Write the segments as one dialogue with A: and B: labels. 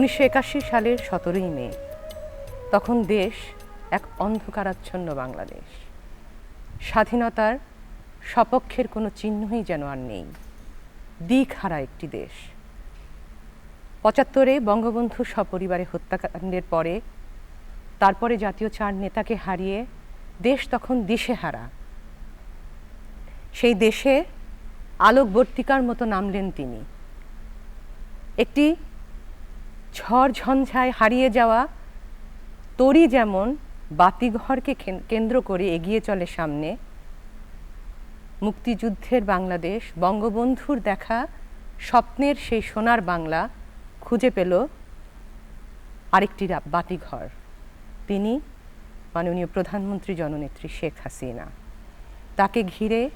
A: উনিশশো একাশি সালের সতেরোই মে, তখন দেশ এক অন্ধকারাচ্ছন্ন বাংলাদেশ। স্বাধীনতার সপক্ষের কোনো চিহ্নই যেন আর নেই। দিক হারা একটি দেশ। পঁচাত্তরে বঙ্গবন্ধু সপরিবারে হত্যাকাণ্ডের পরে, তারপরে জাতীয় চার নেতাকে হারিয়ে দেশ তখন দিশেহারা। সেই দেশে আলোকবর্তিকার মতো নামলেন তিনি। একটি ঝড় ঝঞ্ঝায় হারিয়ে যাওয়া তরি যেমন বাতিঘরকে কেন্দ্র করে এগিয়ে চলে সামনে, মুক্তিযুদ্ধের বাংলাদেশ, বঙ্গবন্ধুর দেখা, স্বপ্নের সেই সোনার বাংলা খুঁজে পেল আরেকটি বাতিঘর। তিনি মাননীয় প্রধানমন্ত্রী জননেত্রী শেখ হাসিনা। তাকে ঘিরে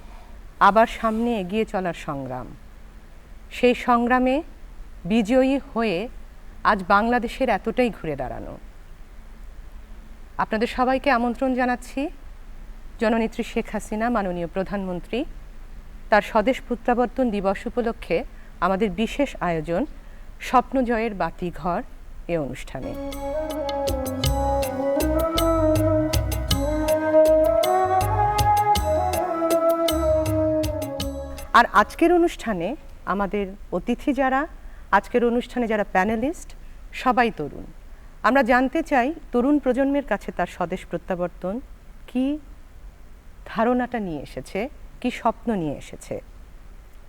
A: আবার সামনে এগিয়ে চলার সংগ্রাম। সেই সংগ্রামে বিজয়ী হয়ে আজ বাংলাদেশের এতটাই ঘুরে দাঁড়ানো। আপনাদের সবাইকে আমন্ত্রণ জানাচ্ছি জননেত্রী শেখ হাসিনা, মাননীয় প্রধানমন্ত্রী। তার স্বদেশ প্রত্যাবর্তন দিবস উপলক্ষে আমাদের বিশেষ আয়োজন স্বপ্নজয়ের বাতিঘর এ অনুষ্ঠানে। আর আজকের অনুষ্ঠানে আমাদের অতিথি যারা আজকের অনুষ্ঠানে যারা প্যানেলিস্ট সবাই তরুণ। আমরা জানতে চাই তরুণ প্রজন্মের কাছে তার স্বদেশ প্রত্যাবর্তন কি ধারণাটা নিয়ে এসেছে কি স্বপ্ন নিয়ে এসেছে।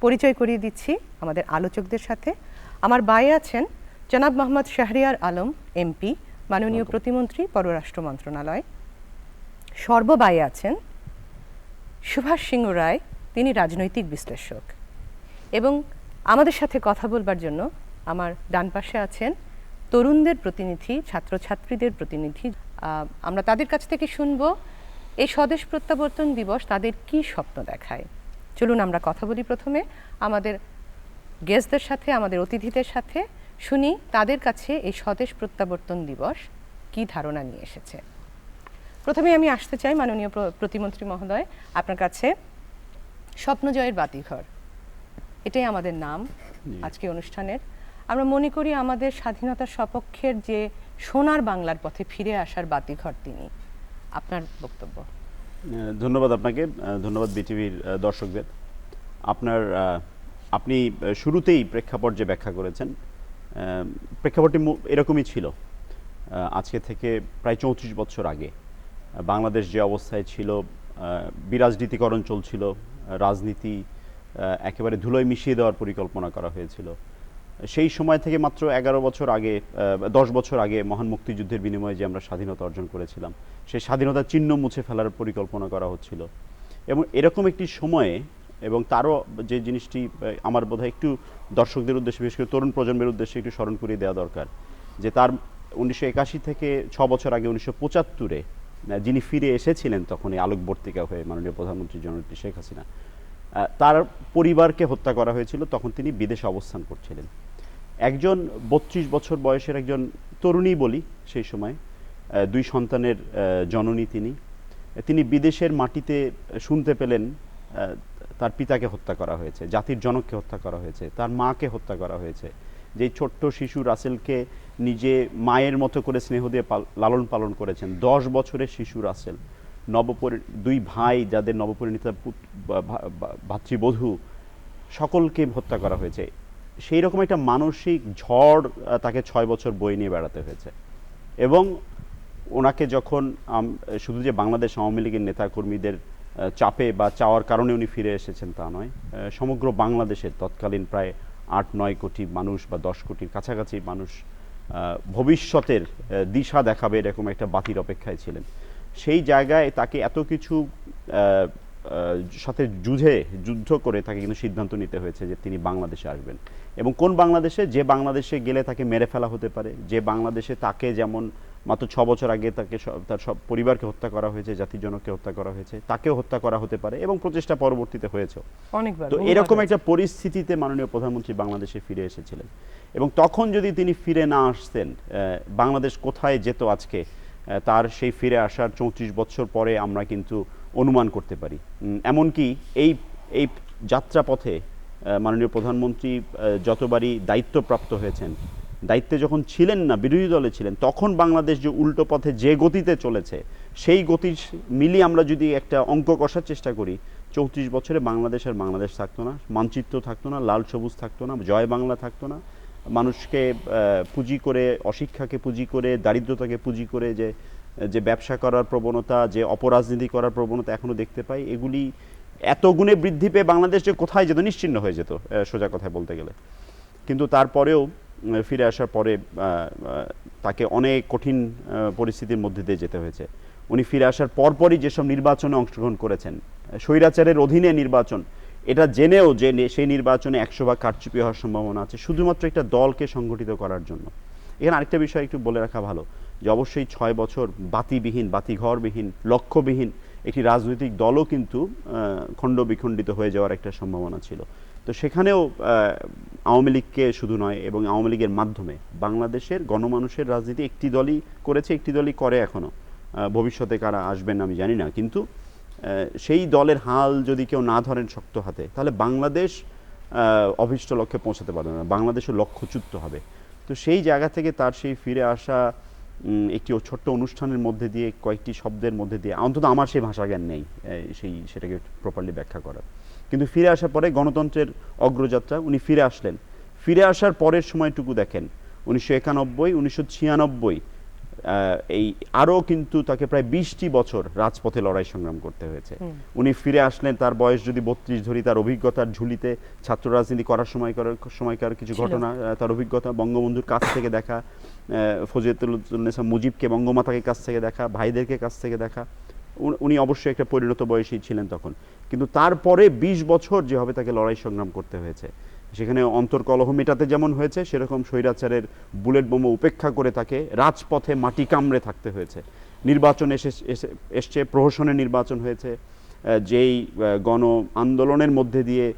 A: পরিচয় করিয়ে দিচ্ছি আমাদের আলোচকদের সাথে। আমার বায়ে আছেন জনাব মোহাম্মদ শাহরিয়ার আলম এমপি মাননীয় প্রতিমন্ত্রী পররাষ্ট্র মন্ত্রণালয়। সর্ববায়ে আছেন সুভাষ সিংহ রায় তিনি রাজনৈতিক বিশ্লেষক। এবং আমাদের সাথে কথা বলবার জন্য আমার ডান পাশে আছেন তরুণদের প্রতিনিধি, ছাত্রছাত্রীদের প্রতিনিধি। আমরা তাদের কাছ থেকে শুনব এই স্বদেশ প্রত্যাবর্তন দিবস তাদের কি স্বপ্ন দেখায়? চলুন আমরা কথা বলি প্রথমে। আমাদের গেস্টদের সাথে, আমাদের অতিথিদের সাথে শুনি তাদের কাছে এই স্বদেশ প্রত্যাবর্তন দিবস কি ধারণা নিয়ে এসেছে। প্রথমে আমি আসতে চাই মাননীয় প্রতিমন্ত্রী মহোদয়, আপনার কাছে স্বপ্নজয়ের বাতিঘর। এটাই আমাদের নাম আজকে অনুষ্ঠানের। আমরা মনে করি আমাদের স্বাধীনতার সপক্ষের যে সোনার বাংলার পথে ফিরে আসার বাতিঘর তিনি। আপনার বক্তব্য।
B: ধন্যবাদ আপনাকে। ধন্যবাদ বিটিভির দর্শকদের। আপনার আপনি শুরুতেই প্রেক্ষাপট যে ব্যাখ্যা করেছেন প্রেক্ষাপটটি এরকমই ছিল আজকে থেকে প্রায় চৌত্রিশ বছর আগে। বাংলাদেশ যে অবস্থায় ছিল বিরাজনীতিকরণ চলছিল রাজনীতি একেবারে ধুলোয় মিশিয়ে দেওয়ার পরিকল্পনা করা হয়েছিল। সেই সময় থেকে মাত্র এগারো বছর আগে দশ বছর আগে মহান মুক্তিযুদ্ধের বিনিময়ে যে আমরা স্বাধীনতা অর্জন করেছিলাম, সেই স্বাধীনতার চিহ্ন মুছে ফেলার পরিকল্পনা করা হচ্ছিল। এবং এরকম একটি সময়ে, এবং তারও যে জিনিসটি আমার বোধহয় একটু দর্শকদের উদ্দেশ্যে, বিশেষ করে তরুণ প্রজন্মের উদ্দেশ্যে একটু স্মরণ করিয়ে দেওয়া দরকার, যে তার উনিশশো একাশি থেকে ছ বছর আগে, উনিশশো পঁচাত্তরে যিনি ফিরে এসেছিলেন তখন এই আলোকবর্তিকা হয়ে মাননীয় প্রধানমন্ত্রী জননেত্রী শেখ হাসিনা তার পরিবারকে হত্যা করা হয়েছিল, তখন তিনি বিদেশে অবস্থান করছিলেন। একজন বত্রিশ বছর বয়সের একজন তরুণী বলি সেই সময় দুই সন্তানের জননী তিনি। তিনি বিদেশের মাটিতে শুনতে পেলেন তার পিতাকে হত্যা করা হয়েছে, জাতির জনককে হত্যা করা হয়েছে, তার মাকে হত্যা করা হয়েছে। যে ছোট্ট শিশু রাসেলকে নিজে মায়ের মতো করে স্নেহ দিয়ে লালন পালন করেছেন, দশ বছরের শিশু রাসেল। নবপরি, দুই ভাই যাদের নবপরিণীতা ভাতৃবধূ, সকলকে হত্যা করা হয়েছে। সেই রকম একটা মানসিক ঝড় তাকে ছয় বছর বই নিয়ে বেড়াতে হয়েছে। এবং ওনাকে যখন শুধু যে বাংলাদেশ আওয়ামী লীগের নেতাকর্মীদের চাপে বা চাওয়ার কারণে উনি ফিরে এসেছেন তা নয় সমগ্র বাংলাদেশের তৎকালীন প্রায় আট নয় কোটি মানুষ বা দশ কোটির কাছাকাছি মানুষ ভবিষ্যতের দিশা দেখাবে এরকম একটা বাতির অপেক্ষায় ছিলেন। সেই জায়গায় তাকে এত কিছু সাথে যুঝে যুদ্ধ করে তাকে কিন্তু সিদ্ধান্ত নিতে হয়েছে যে তিনি বাংলাদেশে আসবেন। এবং কোন বাংলাদেশে? যে বাংলাদেশে গেলে তাকে মেরে ফেলা হতে পারে। যে বাংলাদেশে তাকে যেমন মাত্র ছ বছর আগে তাকে তার সব পরিবারকে হত্যা করা হয়েছে জাতির জনককে হত্যা করা হয়েছে তাকেও হত্যা করা হতে পারে এবং প্রচেষ্টা পরবর্তীতে হয়েছে
A: অনেকবার
B: তো এরকম একটা পরিস্থিতিতে মাননীয় প্রধানমন্ত্রী বাংলাদেশে ফিরে এসেছিলেন। এবং তখন যদি তিনি ফিরে না আসতেন আহ, বাংলাদেশ কোথায় যেত আজকে? তার সেই ফিরে আসার চৌত্রিশ বছর পরে আমরা কিন্তু অনুমান করতে পারি। এমনকি এই এই যাত্রাপথে মাননীয় প্রধানমন্ত্রী যতবারই দায়িত্বপ্রাপ্ত হয়েছেন, দায়িত্বে যখন ছিলেন না, বিরোধী দলে ছিলেন, তখন বাংলাদেশ যে উল্টো পথে যে গতিতে চলেছে, সেই গতি মিলিয়ে আমরা যদি একটা অঙ্ক কষার চেষ্টা করি, চৌত্রিশ বছরে বাংলাদেশ আর বাংলাদেশ থাকতো না, মানচিত্র থাকতো না, লাল সবুজ থাকতো না, জয় বাংলা থাকতো না মানুষকে পুঁজি করে, অশিক্ষাকে পুঁজি করে, দারিদ্রতাকে পুঁজি করে যে যে ব্যবসা করার প্রবণতা, যে অপরাজনীতি করার প্রবণতা এখনও দেখতে পাই, এগুলি এত গুণে বৃদ্ধি পেয়ে বাংলাদেশ যে কোথায় যেত, নিশ্চিন্ন হয়ে যেত সোজা কথায় বলতে গেলে। কিন্তু তারপরেও ফিরে আসার পরে তাকে অনেক কঠিন পরিস্থিতির মধ্যে দিয়ে যেতে হয়েছে। উনি ফিরে আসার পরপরই যেসব নির্বাচনে অংশগ্রহণ করেছেন, স্বৈরাচারের অধীনে নির্বাচন এটা জেনেও যে সেই নির্বাচনে একশো ভাগ কারচুপি হওয়ার সম্ভাবনা আছে শুধুমাত্র একটা দলকে সংগঠিত করার জন্য। এখানে আরেকটা বিষয় একটু বলে রাখা ভালো যে অবশ্যই ছয় বছর বাতিবিহীন বাতিঘরবিহীন লক্ষ্যবিহীন একটি রাজনৈতিক দলও কিন্তু খণ্ড বিখণ্ডিত হয়ে যাওয়ার একটা সম্ভাবনা ছিল। তো সেখানেও আওয়ামী লীগকে শুধু নয় এবং আওয়ামী লীগের মাধ্যমে বাংলাদেশের গণমানুষের রাজনীতি একটি দলই করেছে একটি দলই করে এখনও। আহ, ভবিষ্যতে কারা আসবেন আমি জানি না কিন্তু সেই দলের হাল যদি কেউ না ধরেন শক্ত হাতে, তাহলে বাংলাদেশ অভীষ্ট লক্ষ্যে পৌঁছাতে পারবে না, বাংলাদেশের লক্ষ্যচ্যুত হবে। তো সেই জায়গা থেকে তার সেই ফিরে আসা একটি ছোট্ট অনুষ্ঠানের মধ্যে দিয়ে, কয়েকটি শব্দের মধ্যে দিয়ে, অন্তত আমার সেই ভাষা জ্ঞান নেই সেই, সেটাকে প্রপারলি ব্যাখ্যা করার। কিন্তু ফিরে আসার পরে গণতন্ত্রের অগ্রযাত্রা, উনি ফিরে আসলেন। ফিরে আসার পরের সময়টুকু দেখেন, উনিশশো একানব্বই, উনিশশো ছিয়ানব্বই এই আরও কিন্তু তাকে প্রায় বিশটি বছর রাজপথে লড়াই সংগ্রাম করতে হয়েছে। উনি ফিরে আসলেন তার বয়স যদি বত্রিশ ধরি তার অভিজ্ঞতার ঝুলিতে ছাত্র রাজনীতি করার সময় সময়কার কিছু ঘটনা তার অভিজ্ঞতা বঙ্গবন্ধুর কাছ থেকে দেখা ফজিয়তুল্নেসা মুজিবকে বঙ্গমাতাকে কাছ থেকে দেখা ভাইদেরকে কাছ থেকে দেখা। উনি- অবশ্যই একটা পরিণত বয়সী ছিলেন তখন। কিন্তু তারপরে ২০ বছর যেভাবে তাকে লড়াই সংগ্রাম করতে হয়েছে সেখানে অন্তর্কলহ মেটাতে যেমন হয়েছে, সেরকম স্বৈরাচারের বুলেট বোমা উপেক্ষা করে তাকে রাজপথে মাটি কামড়ে থাকতে হয়েছে। নির্বাচন এসে, এসে- এসছে প্রহসনের নির্বাচন হয়েছে। যেই গণ আন্দোলনের মধ্যে দিয়ে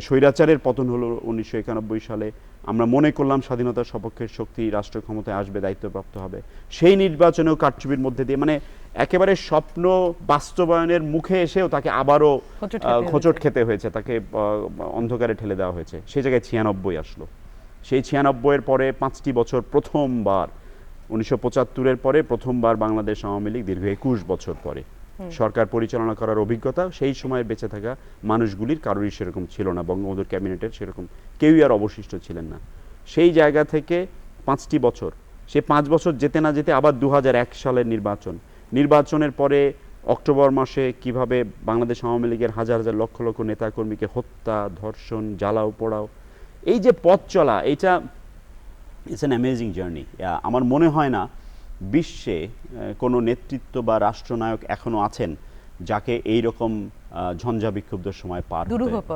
B: স্বৈরাচারের পতন হলো উনিশশো একানব্বই সালে। আমরা মনে করলাম স্বাধীনতার সপক্ষের শক্তি রাষ্ট্র ক্ষমতায় আসবে দায়িত্বপ্রাপ্ত হবে। সেই নির্বাচনেও কারচুপির মধ্যে দিয়ে মানে একেবারে স্বপ্ন বাস্তবায়নের মুখে এসেও তাকে আবারও আহ,
A: খেতে হয়েছে।
B: তাকে অন্ধকারে ঠেলে দেওয়া হয়েছে। সেই জায়গায় ছিয়ানব্বই আসলো। সেই ছিয়ানব্বইয়ের পরে পাঁচটি বছর প্রথমবার উনিশশো পঁচাত্তরের পরে প্রথমবার বাংলাদেশ আওয়ামী লীগ দীর্ঘ একুশ বছর পরে। সরকার পরিচালনা করার অভিজ্ঞতা, সেই সময় বেঁচে থাকা মানুষগুলির কারোরই সেরকম ছিল না, বঙ্গবন্ধুর ক্যাবিনেটের সেরকম, কেউই আর অবশিষ্ট ছিলেন না। সেই জায়গা থেকে পাঁচটি বছর, সে পাঁচ বছর যেতে না যেতে আবার দু সালের নির্বাচন। নির্বাচনের পরে অক্টোবর মাসে কীভাবে বাংলাদেশ আওয়ামী লীগের হাজার হাজার লক্ষ লক্ষ নেতাকর্মীকে হত্যা, ধর্ষণ, জ্বালাও পোড়াও, এই যে পথ চলা এটা ইটস অ্যান অ্যামেজিং জার্নি আমার মনে হয় না বিশ্বে কোনো নেতৃত্ব বা রাষ্ট্রনায়ক এখনও আছেন যাকে এই রকম ঝঞ্ঝা বিক্ষুব্ধ সময় পার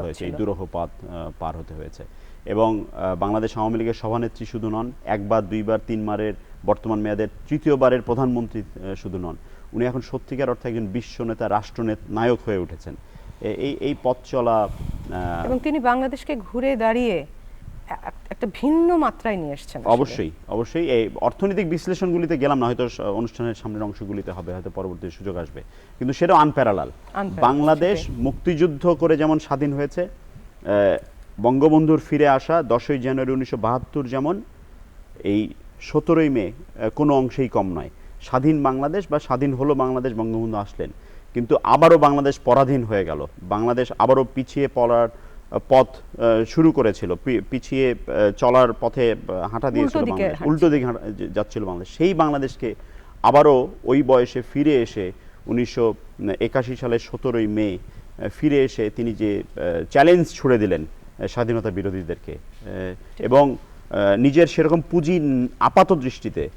B: হয়েছে এই দুরূহ পথ পার হতে হয়েছে। এবং বাংলাদেশ আওয়ামী লীগের সভানেত্রী শুধু নন একবার দুইবার তিনবারের বর্তমান মেয়াদের তৃতীয়বারের প্রধানমন্ত্রী শুধু নন উনি এখন সত্যিকার অর্থে একজন বিশ্ব নেতা রাষ্ট্রনেত নায়ক হয়ে উঠেছেন। এই এই পথ চলা
A: এবং তিনি বাংলাদেশকে ঘুরে দাঁড়িয়ে একটা ভিন্ন মাত্রায় নিয়ে এসেছেন।
B: অবশ্যই অবশ্যই। এই অর্থনৈতিক বিশ্লেষণগুলিতে গেলাম না হয়তো অনুষ্ঠানের সামনের অংশগুলিতে হবে হয়তো পরবর্তী সুযোগ আসবে। কিন্তু সেটাও আনপ্যারালাল বাংলাদেশ মুক্তিযুদ্ধ করে যেমন স্বাধীন হয়েছে বঙ্গবন্ধুর ফিরে আসা দশই জানুয়ারি উনিশশো বাহাত্তর যেমন এই সতেরোই মে কোনো অংশেই কম নয়। স্বাধীন বাংলাদেশ বা স্বাধীন হলো বাংলাদেশ বঙ্গবন্ধু আসলেন। কিন্তু আবারও বাংলাদেশ পরাধীন হয়ে গেল। বাংলাদেশ আবারও পিছিয়ে পড়ার পথ শুরু করেছিল। পি- পিছিয়ে চলার পথে হাঁটা দিয়েছিল বাংলাদেশ। উল্টো দিকে যাচ্ছিল বাংলাদেশ। সেই বাংলাদেশকে আবারও ওই বয়সে ফিরে এসে উনিশশো একাশি সালের সতেরোই মে ফিরে এসে তিনি যে চ্যালেঞ্জ ছুড়ে দিলেন স্বাধীনতা বিরোধীদেরকে এবং নিজের সেরকম পুঁজি আপাত দৃষ্টিতে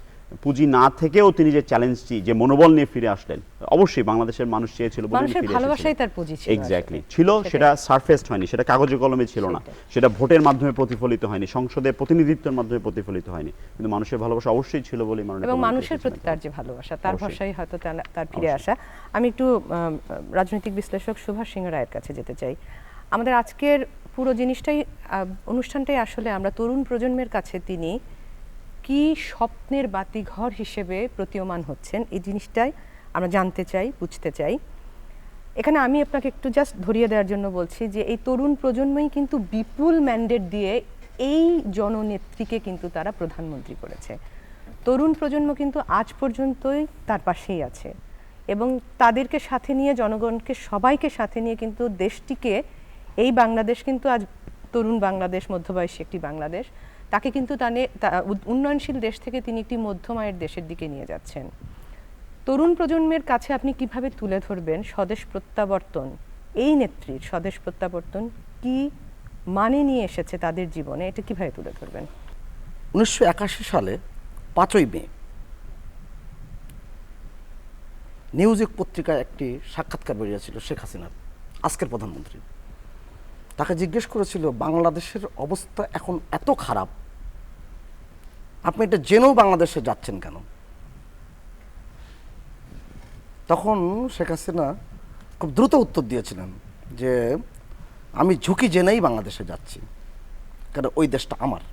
B: পুঁজি না থেকেও তিনি যে চ্যালেঞ্জটি যে মনোবল নিয়ে ফিরে আসলেন অবশ্যই বাংলাদেশের মানুষ চেয়েছিল
A: মানুষের ভালোবাসাই তার পুঁজি ছিল
B: এক্স্যাক্টলি ছিল সেটা সারফেসড হয়নি সেটা কাগজে কলমে ছিল না। সেটা ভোটের মাধ্যমে প্রতিফলিত হয়নি সংসদে প্রতিনিধিত্বের মাধ্যমে প্রতিফলিত হয়নি। কিন্তু মানুষের ভালোবাসা অবশ্যই ছিল বলে মাননীয়
A: এবং মানুষের প্রতি তার যে ভালোবাসা তার। ভাষাই হয়তো তার- ফিরে আসা। আমি একটু রাজনৈতিক বিশ্লেষক সুভাষ সিংহ রায়ের কাছে যেতে চাই। আমাদের আজকের পুরো জিনিসটাই অনুষ্ঠানটাই আসলে আমরা তরুণ প্রজন্মের কাছে তিনি কি স্বপ্নের বাতিঘর হিসেবে প্রতীয়মান হচ্ছেন? এই জিনিসটাই আমরা জানতে চাই, বুঝতে চাই। এখানে আমি আপনাকে একটু জাস্ট ধরিয়ে দেওয়ার জন্য বলছি যে এই তরুণ প্রজন্মই কিন্তু বিপুল ম্যান্ডেট দিয়ে এই জননেত্রীকে কিন্তু তারা প্রধানমন্ত্রী করেছে। তরুণ প্রজন্ম কিন্তু আজ পর্যন্তই তার পাশেই আছে এবং তাদেরকে সাথে নিয়ে, জনগণকে সবাইকে সাথে নিয়ে কিন্তু দেশটিকে, এই বাংলাদেশ কিন্তু আজ তরুণ বাংলাদেশ, মধ্যবয়সী একটি বাংলাদেশ তাকে কিন্তু তানে উন্নয়নশীল দেশ থেকে তিনি একটি মধ্যমায়ের দেশের দিকে নিয়ে যাচ্ছেন। তরুণ প্রজন্মের কাছে আপনি কীভাবে তুলে ধরবেন স্বদেশ প্রত্যাবর্তন? এই নেত্রীর স্বদেশ প্রত্যাবর্তন কি মানে নিয়ে এসেছে তাদের জীবনে? এটা কীভাবে তুলে ধরবেন?
C: উনিশশো একাশি সালে পাঁচই মে নিউজিক পত্রিকায় একটি সাক্ষাৎকার বেরিয়েছিল শেখ হাসিনার, আজকের প্রধানমন্ত্রী তাকে জিজ্ঞেস করেছিল, বাংলাদেশের অবস্থা এখন এত খারাপ আপনি এটা জেনেও বাংলাদেশে যাচ্ছেন কেন? তখন শেখ হাসিনা খুব দ্রুত উত্তর দিয়েছিলেন যে আমি ঝুঁকি জেনেই বাংলাদেশে যাচ্ছি কারণ ওই দেশটা আমার।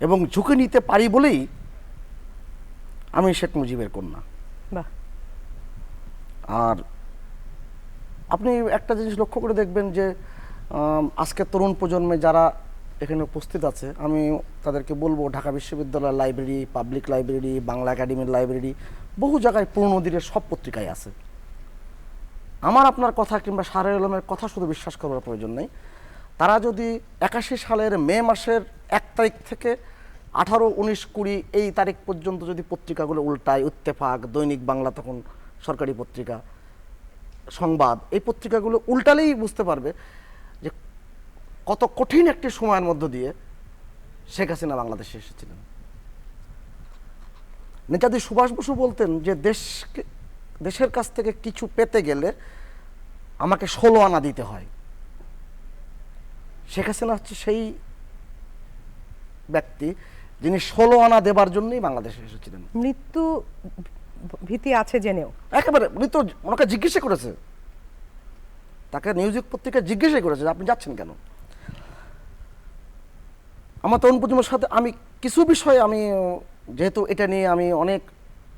C: এবং ঝুঁকি নিতে পারি বলেই আমি শেখ মুজিবের কন্যা। আর আপনি একটা জিনিস লক্ষ্য করে দেখবেন যে আজকের তরুণ প্রজন্মে যারা এখানে উপস্থিত আছে। আমি তাদেরকে বলব, ঢাকা বিশ্ববিদ্যালয়ের লাইব্রেরি পাবলিক লাইব্রেরি বাংলা একাডেমির লাইব্রেরি বহু জায়গায় পুরনো দিনের সব পত্রিকায় আছে। আমার আপনার কথা কিংবা সারে আলমের কথা শুধু বিশ্বাস করার প্রয়োজন নেই। তারা যদি একাশি সালের মে মাসের এক তারিখ থেকে আঠারো, উনিশ, কুড়ি এই তারিখ পর্যন্ত যদি পত্রিকাগুলো উল্টায়, উত্তেফাক, দৈনিক বাংলা তখন সরকারি পত্রিকা, সংবাদ, এই পত্রিকাগুলো উল্টালেই বুঝতে পারবে কত কঠিন একটি সময়ের মধ্য দিয়ে শেখ হাসিনা বাংলাদেশে এসেছিলেন। নেতাজি সুভাষ বসু বলতেন যে দেশকে দেশের কাছ থেকে কিছু পেতে গেলে আমাকে ষোলো আনা দিতে হয়। শেখ হাসিনা হচ্ছে সেই ব্যক্তি যিনি ষোলো আনা দেবার জন্যই বাংলাদেশে এসেছিলেন।
A: মৃত্যু ভীতি আছে জেনেও।
C: একেবারে উনি তো ওনাকে জিজ্ঞাসা করেছে। তাকে নিউজিক পত্রিকা জিজ্ঞাসা করেছে আপনি যাচ্ছেন কেন? আমার তরুণ প্রজন্মের সাথে আমি কিছু বিষয়ে আমি যেহেতু এটা নিয়ে আমি অনেক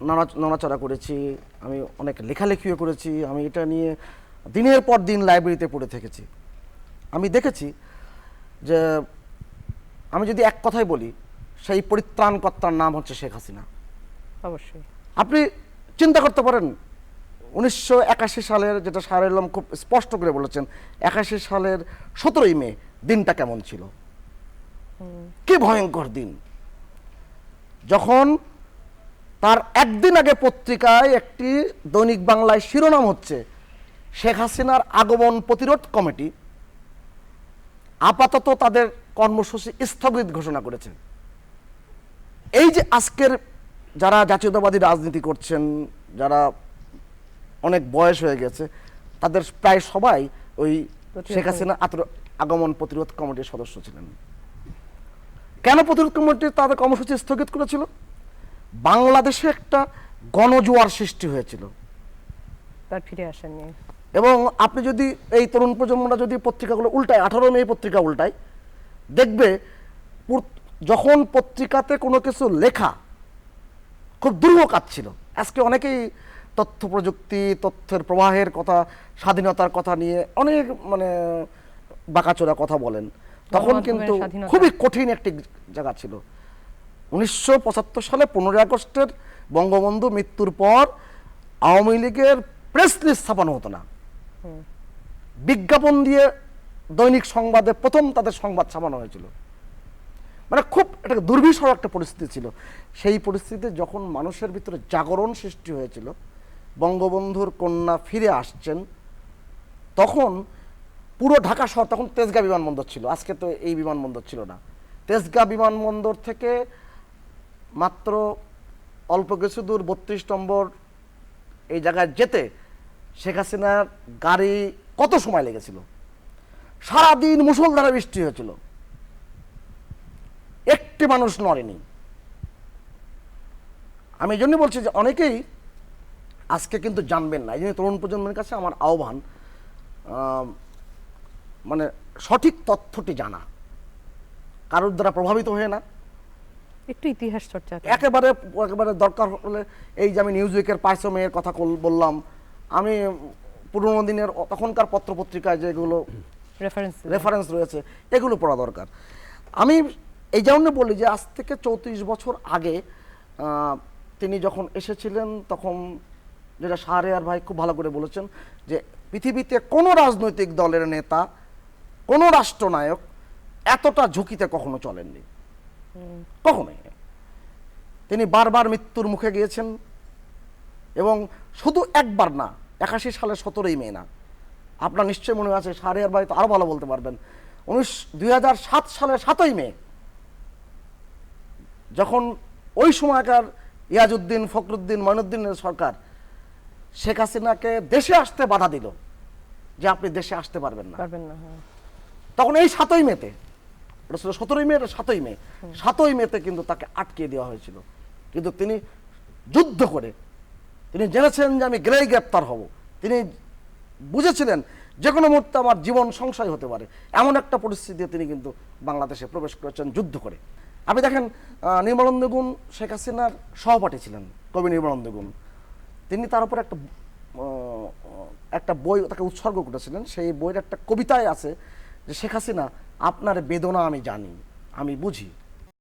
C: নাড়া নড়াচড়া করেছি আমি অনেক লেখালেখিও করেছি আমি এটা নিয়ে দিনের পর দিন লাইব্রেরিতে পড়ে থেকেছি। আমি দেখেছি যে আমি যদি এক কথাই বলি সেই পরিত্রাণকর্তার নাম হচ্ছে শেখ হাসিনা।
A: অবশ্যই।
C: আপনি চিন্তা করতে পারেন উনিশশো একাশি সালের যেটা সার খুব স্পষ্ট করে বলেছেন একাশি সালের সতেরোই মে দিনটা কেমন ছিল? কি ভয়ঙ্কর দিন। যখন তার একদিন আগে পত্রিকায় একটি দৈনিক বাংলায় শিরোনাম হচ্ছে শেখ হাসিনার আগমন প্রতিরোধ কমিটি আপাতত তাদের কর্মসূচি স্থগিত ঘোষণা করেছে। এই যে আজকের যারা জাতীয়তাবাদী রাজনীতি করছেন যারা অনেক বয়স হয়ে গেছে তাদের প্রায় সবাই ওই শেখ হাসিনা আগমন প্রতিরোধ কমিটির সদস্য ছিলেন। কেন প্রতিরোধ কমিটি তাদের কর্মসূচি স্থগিত করেছিল? বাংলাদেশে একটা গণজোয়ার সৃষ্টি হয়েছিল।
A: তার ফিরে আসেননি।
C: এবং আপনি যদি এই তরুণ প্রজন্মরা যদি পত্রিকাগুলো উল্টায় আঠারো মে পত্রিকা উল্টায় দেখবে যখন পত্রিকাতে কোনো কিছু লেখা খুব দুর্ব কাজ ছিল। আজকে অনেকেই তথ্য প্রযুক্তি তথ্যের প্রবাহের কথা স্বাধীনতার কথা নিয়ে অনেক মানে বাঁকাচোরা কথা বলেন। তখন কিন্তু খুবই কঠিন একটি জায়গা ছিল। উনিশশো পঁচাত্তর সালে পনেরোই আগস্টের বঙ্গবন্ধু মৃত্যুর পর আওয়ামী লীগের প্রেস লিস্ট ছাপানো হতো না। বিজ্ঞাপন দিয়ে দৈনিক সংবাদে প্রথম তাদের সংবাদ ছাপানো হয়েছিল। মানে খুব একটা দুর্বিষহ একটা পরিস্থিতি ছিল। সেই পরিস্থিতিতে যখন মানুষের ভিতরে জাগরণ সৃষ্টি হয়েছিল বঙ্গবন্ধুর কন্যা ফিরে আসছেন তখন পুরো ঢাকা শহর তখন তেজগাঁ বিমানবন্দর ছিল। আজকে তো এই বিমানবন্দর ছিল না। তেজগাঁ বিমানবন্দর থেকে মাত্র অল্প কিছু দূর বত্রিশ নম্বর এই জায়গায় যেতে শেখ হাসিনার গাড়ি কত সময় লেগেছিল? সারাদিন মুসলধারা বৃষ্টি হয়েছিল। একটি মানুষ নড়েনি। আমি এই জন্য বলছি যে অনেকেই আজকে কিন্তু জানবেন না। এই জন্য তরুণ প্রজন্মের কাছে আমার আহ্বান মানে সঠিক তথ্যটি জানা। কারোর দ্বারা প্রভাবিত হয়ে না।
A: একটু ইতিহাস চর্চা
C: একেবারে একেবারে দরকার হলে এই যে আমি নিউজ উইকের পাঁচশো মেয়ের কথা বললাম আমি পুরোনো দিনের তখনকার পত্রপত্রিকায় যেগুলো
A: রেফারেন্স
C: রেফারেন্স রয়েছে এগুলো পড়া দরকার। আমি এই জন্য বলি যে আজ থেকে চৌত্রিশ বছর আগে তিনি যখন এসেছিলেন তখন যেটা শাহরিয়ার ভাই খুব ভালো করে বলেছেন যে পৃথিবীতে কোনো রাজনৈতিক দলের নেতা কোনো রাষ্ট্রনায়ক এতটা ঝুঁকিতে কখনো চলেননি। কখনোই তিনি বারবার মৃত্যুর মুখে গিয়েছেন এবং শুধু একবার না একাশি সালে সতেরোই মে না আপনার নিশ্চয়ই মনে আছে সারিয়ার ভাই তো আরও ভালো বলতে পারবেন। উনিশ দুই হাজার সাত সালে সাতই মে যখন ওই সময়কার ইয়াজউদ্দিন ফখরুদ্দিন মঈনুদ্দিনের সরকার শেখ হাসিনাকে দেশে আসতে বাধা দিল যে আপনি দেশে আসতে পারবেন না।
A: পারবেন না হ্যাঁ।
C: তখন এই সাতই মেতে ওটা ছিল সতেরোই মে এটা সাতই মে। সাতই মেতে কিন্তু তাকে আটকে দেওয়া হয়েছিল। কিন্তু তিনি যুদ্ধ করে তিনি জেনেছেন যে আমি গেলেই গ্রেপ্তার হব। তিনি বুঝেছিলেন যে কোনো মুহূর্তে আমার জীবন সংশয় হতে পারে। এমন একটা পরিস্থিতিতে তিনি কিন্তু বাংলাদেশে প্রবেশ করেছেন যুদ্ধ করে। আপনি দেখেন আহ, গুণ শেখ হাসিনার সহপাঠী ছিলেন কবি নির্মলানন্দ গুণ। তিনি তার উপর একটা একটা বই তাকে উৎসর্গ করেছিলেন। সেই বইয়ের একটা কবিতায় আছে যে শেখ হাসিনা আপনার বেদনা আমি জানি আমি বুঝি।